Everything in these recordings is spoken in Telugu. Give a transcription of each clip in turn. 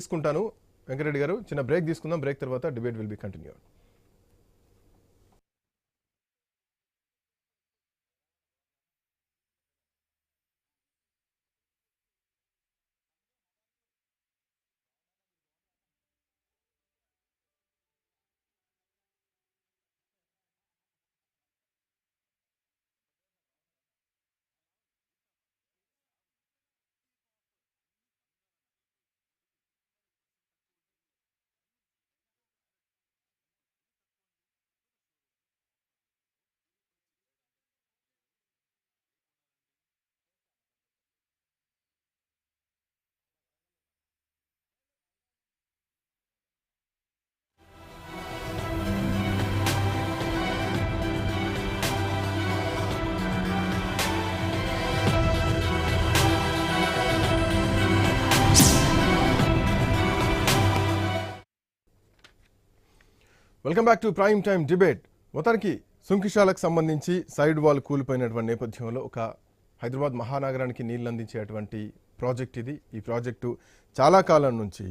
తీసుకుంటాను. వెంకరెడ్డి గారు చిన్న బ్రేక్ తీసుకుందాం. బ్రేక్ తర్వాత debate will be continue welcome back to prime time debate. మొత్తానికి సుంకిశాలకు సంబంధించి సైడ్ వాల్ కూలిపోయినటువంటి నేపథ్యంలో ఒక హైదరాబాద్ మహానగరానికి నీళ్ళు అందించేటువంటి ప్రాజెక్ట్ ఇది. ఈ ప్రాజెక్టు చాలా కాలం నుంచి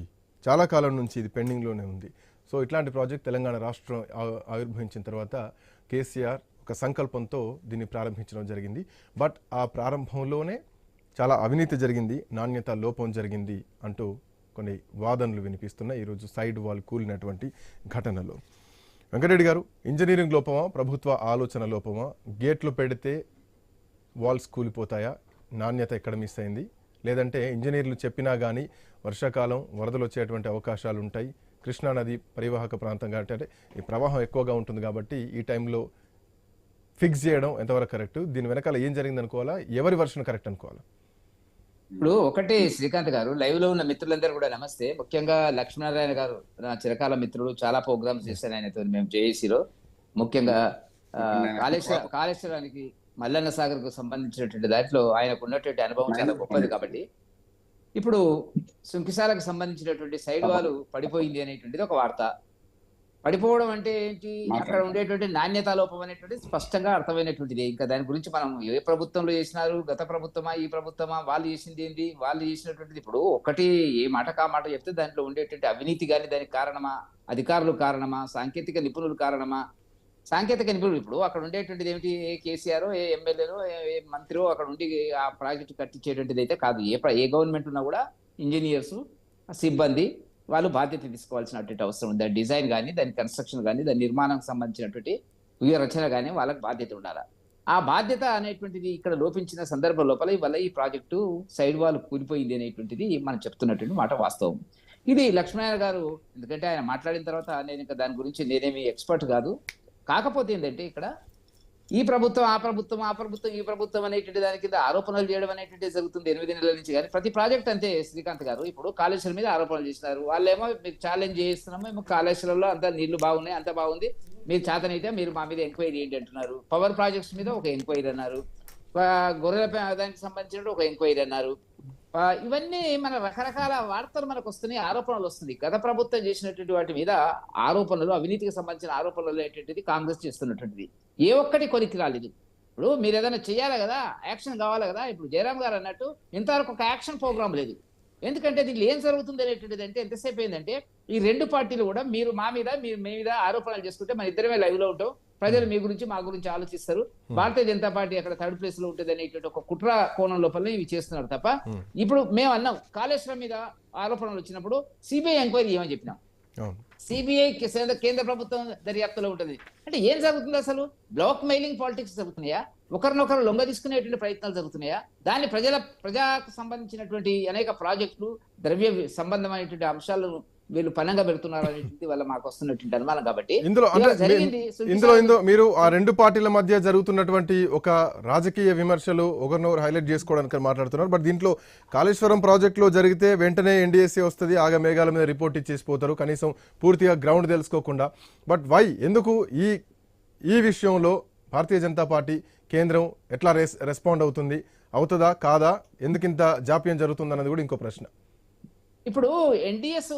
చాలా కాలం నుంచి ఇది పెండింగ్లోనే ఉంది. సో ఇట్లాంటి ప్రాజెక్ట్ తెలంగాణ రాష్ట్రం ఆవిర్భవించిన తర్వాత కేసీఆర్ ఒక సంకల్పంతో దీన్ని ప్రారంభించడం జరిగింది. బట్ ఆ ప్రారంభంలోనే చాలా అవినీతి జరిగింది నాణ్యత లోపం జరిగింది అంటూ కొన్ని వాదనలు వినిపిస్తున్నాయి ఈరోజు సైడ్ వాల్ కూలినటువంటి ఘటనలో. వెంకటరెడ్డి గారు ఇంజనీరింగ్ లోపమా ప్రభుత్వ ఆలోచన లోపమా గేట్లు పెడితే వాల్స్ కూలిపోతాయా నాణ్యత ఎక్కడ మిస్ అయింది? లేదంటే ఇంజనీర్లు చెప్పినా కానీ వర్షాకాలం వరదలు వచ్చేటువంటి అవకాశాలు ఉంటాయి. కృష్ణానది పరివాహక ప్రాంతం అంటే ఈ ప్రవాహం ఎక్కువగా ఉంటుంది కాబట్టి ఈ టైంలో ఫిక్స్ చేయడం ఎంతవరకు కరెక్ట్? దీని వెనకాల ఏం జరిగింది అనుకోవాలా ఎవరి వర్షన్ కరెక్ట్ అనుకోవాలా? ఇప్పుడు ఒకటి శ్రీకాంత్ గారు లైవ్లో ఉన్న మిత్రులందరూ కూడా నమస్తే. ముఖ్యంగా లక్ష్మీనారాయణ గారు నా చిరకాల మిత్రుడు చాలా ప్రోగ్రామ్స్ చేశాను ఆయనతో మేము జేఏసీలో. ముఖ్యంగా ఆ, కాళేశ్వర కాళేశ్వరానికి మల్లన్న సాగర్కు సంబంధించినటువంటి దాంట్లో ఆయనకు ఉన్నటువంటి అనుభవం చాలా గొప్పది కాబట్టి. ఇప్పుడు సుంకిసాలకు సంబంధించినటువంటి సైడ్ వాల్ పడిపోయింది అనేటువంటిది ఒక వార్త. పడిపోవడం అంటే ఏంటి? అక్కడ ఉండేటువంటి నాణ్యత లోపం అనేటువంటిది స్పష్టంగా అర్థమైనటువంటిది. ఇంకా దాని గురించి మనం ఏ ప్రభుత్వంలో చేసినారు? గత ప్రభుత్వమా? ఈ ప్రభుత్వమా? వాళ్ళు చేసింది ఏంటి వాళ్ళు చేసినటువంటిది ఇప్పుడు ఒకటి ఏ మాట కా మాట చెప్తే దాంట్లో ఉండేటువంటి అవినీతి కానీ దానికి కారణమా? అధికారులు కారణమా? సాంకేతిక నిపుణులు కారణమా? సాంకేతిక నిపుణులు ఇప్పుడు అక్కడ ఉండేటువంటిది ఏమిటి? ఏ కేసీఆర్ ఏ ఎమ్మెల్యేలో ఏ మంత్రో అక్కడ ఉండి ఆ ప్రాజెక్టు కట్టించేటువంటిది అయితే కాదు. ఏ ఏ గవర్నమెంట్ ఉన్నా కూడా ఇంజనీర్స్ సిబ్బంది వాళ్ళు బాధ్యత తీసుకోవాల్సినటువంటి అవసరం ఉంది. దాని డిజైన్ కానీ దాని కన్స్ట్రక్షన్ కానీ దాని నిర్మాణానికి సంబంధించినటువంటి వ్యూహ రచన కానీ వాళ్ళకి బాధ్యత ఉండాలి? ఆ బాధ్యత అనేటువంటిది ఇక్కడ లోపించిన సందర్భం లోపల ఇవాళ ఈ ప్రాజెక్టు సైడ్ వాల్ కూలిపోయింది అనేటువంటిది మనం చెప్తున్నటువంటి మాట వాస్తవం. ఇది లక్ష్మీనారాయణ గారు ఎందుకంటే ఆయన మాట్లాడిన తర్వాత నేను ఇంకా దాని గురించి నేనేమి ఎక్స్పర్ట్ కాదు. కాకపోతే ఏంటంటే ఇక్కడ ఈ ప్రభుత్వం ఆ ప్రభుత్వం ఆ ప్రభుత్వం ఈ ప్రభుత్వం అనేటువంటి దాని కింద ఆరోపణలు చేయడం అనేటువంటి జరుగుతుంది ఎనిమిది నెలల నుంచి. కానీ ప్రతి ప్రాజెక్ట్ అంతే శ్రీకాంత్ గారు. ఇప్పుడు కాళేశ్వరం మీద ఆరోపణలు చేస్తున్నారు వాళ్ళేమో మీకు ఛాలెంజ్ చేస్తున్నాము మేము కాళేశ్వరంలో అంత నీళ్ళు బాగున్నాయి అంత బాగుంది. మీరు చేతనైతే మీరు మా మీద ఎంక్వైరీ ఏంటి అంటున్నారు. పవర్ ప్రాజెక్ట్స్ మీద ఒక ఎంక్వైరీ అన్నారు. గొర్రెల దానికి సంబంధించిన ఒక ఎంక్వైరీ అన్నారు. ఇవన్నీ మన రకరకాల వార్తలు మనకు వస్తున్నాయి ఆరోపణలు వస్తుంది గత ప్రభుత్వం చేసినటువంటి వాటి మీద ఆరోపణలు అవినీతికి సంబంధించిన ఆరోపణలు అనేటువంటిది కాంగ్రెస్ చేస్తున్నటువంటిది. ఏ ఒక్కటి కొరికి రాలేదు. ఇప్పుడు మీరు ఏదైనా చేయాలి కదా యాక్షన్ కావాలి కదా ఇప్పుడు జయరామ్ గారు అన్నట్టు ఇంతవరకు ఒక యాక్షన్ ప్రోగ్రామ్ లేదు. ఎందుకంటే దీంట్లో ఏం జరుగుతుంది అనేటువంటిది అంటే ఎంతసేపు ఏంటంటే ఈ రెండు పార్టీలు కూడా మీరు మా మీద మీరు మీ మీద ఆరోపణలు చేసుకుంటే మన ఇద్దరమే లైవ్లో ఉంటాం. ప్రజలు మీ గురించి మా గురించి ఆలోచిస్తారు. భారతీయ జనతా పార్టీ అక్కడ థర్డ్ ప్లేస్లో ఉంటుంది అనేటువంటి ఒక కుట్ర కోణం లోపల ఇవి చేస్తున్నారు తప్ప. ఇప్పుడు మేము అన్నాం కాళేశ్వరం మీద ఆరోపణలు వచ్చినప్పుడు సిబిఐ ఎంక్వైరీ ఏమని చెప్పినాం. సిబిఐ కేంద్ర ప్రభుత్వం దర్యాప్తులో ఉంటుంది. అంటే ఏం జరుగుతుంది అసలు? బ్లాక్ మెయిలింగ్ పాలిటిక్స్ జరుగుతున్నాయా? ఒకరినొకరు లొంగ తీసుకునేటువంటి ప్రయత్నాలు జరుగుతున్నాయా? దాన్ని ప్రజల ప్రజాకు సంబంధించినటువంటి అనేక ప్రాజెక్టులు ద్రవ్య సంబంధమైనటువంటి అంశాలను వీళ్ళు పనంగా పెడుతున్నారు అనేటువంటి వల్ల మాకు వస్తున్నటువంటి అనుమానం కాబట్టి. ఇందులో ఇందులో మీరు ఆ రెండు పార్టీల మధ్య జరుగుతున్నటువంటి ఒక రాజకీయ విమర్శలు ఒకరినొకరు హైలైట్ చేసుకోవడానికి మాట్లాడుతున్నారు. బట్ దీంట్లో కాళేశ్వరం ప్రాజెక్టులో జరిగితే వెంటనే ఎన్డీఎస్సీ వస్తుంది ఆగ మేఘాల మీద రిపోర్ట్ ఇచ్చేసిపోతారు. కనీసం పూర్తిగా గ్రౌండ్ తెలుసుకోకుండా. But why? ఎందుకు ఈ ఈ విషయంలో భారతీయ జనతా పార్టీ కేంద్రం ఎట్లా రెస్ రెస్పాండ్ అవుతుంది? అవుతుందా? కాదా? ఎందుకింత జాప్యం జరుగుతుంది అన్నది కూడా ఇంకో ప్రశ్న. ఇప్పుడు ఎన్డిఎస్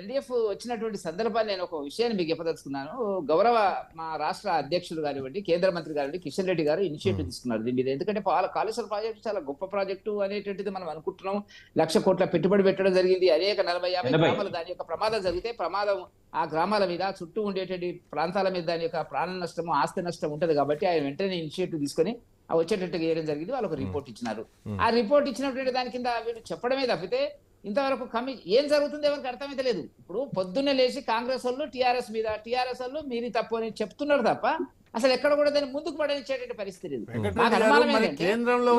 ఎన్డిఎఫ్ వచ్చినటువంటి సందర్భాన్ని నేను ఒక విషయాన్ని మీకు చెప్పదలుచుకున్నాను. గౌరవ మా రాష్ట్ర అధ్యక్షుడు కానివ్వండి కేంద్ర మంత్రి గారివ్వండి కిషన్ రెడ్డి గారు ఇనిషియేటివ్ తీసుకున్నారు. దీని మీద ఎందుకంటే కాళేశ్వరం ప్రాజెక్టు చాలా గొప్ప ప్రాజెక్టు అనేటువంటిది మనం అనుకుంటున్నాం. లక్ష కోట్ల పెట్టుబడి పెట్టడం జరిగింది. అనేక నలభై యాభై. గ్రామాలు దాని యొక్క ప్రమాదం జరిగితే ప్రమాదం ఆ గ్రామాల మీద చుట్టూ ఉండేటువంటి ప్రాంతాల మీద దాని యొక్క ప్రాణ నష్టము ఆస్తి నష్టం ఉంటది కాబట్టి ఆయన వెంటనే ఇనిషియేటివ్ తీసుకొని వచ్చేటట్టుగా చేయడం జరిగింది. వాళ్ళు ఒక రిపోర్ట్ ఇచ్చినారు. ఆ రిపోర్ట్ ఇచ్చినటువంటి దాని కింద వీళ్ళు చెప్పడమే తప్పితే ఇంతవరకు కమి ఏం జరుగుతుంది ఎవరికి అర్థమైతే లేదు. ఇప్పుడు పొద్దున్నే లేచి కాంగ్రెస్ వాళ్ళు టీఆర్ఎస్ మీద టీఆర్ఎస్ వాళ్ళు మీది తప్పు అని చెప్తున్నారు తప్ప అసలు ఎక్కడ కూడా దాన్ని ముందుకు పడనిచ్చేటువంటి పరిస్థితి లేదు. మరి కేంద్రంలో